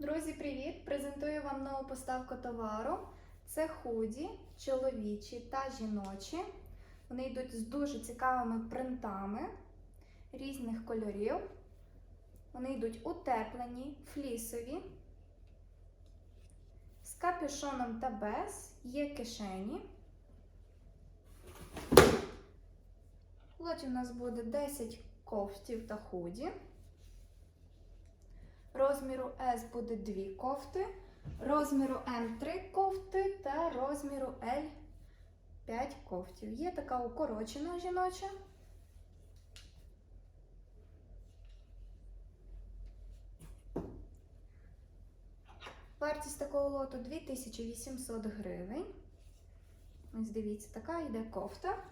Друзі, привіт! Презентую вам нову поставку товару. Це худі, чоловічі та жіночі. Вони йдуть з дуже цікавими принтами різних кольорів. Вони йдуть утеплені, флісові, з капюшоном та без, є кишені. Лоті у нас буде 10 кофтів та худі. Розміру S буде 2 кофти, розміру M 3 кофти та розміру L 5 кофтів. Є така укорочена жіноча. Вартість такого лоту 2800 гривень. Ось дивіться, така йде кофта.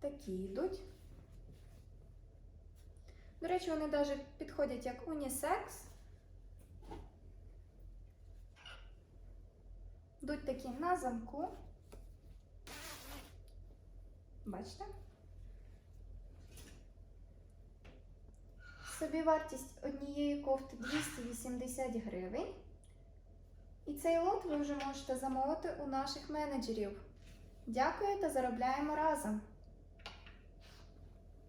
Такі йдуть. До речі, вони навіть підходять як унісекс. Йдуть такі на замку. Бачите? Собівартість однієї кофти 280 гривень. І цей лот ви вже можете замовити у наших менеджерів. Дякую та заробляємо разом!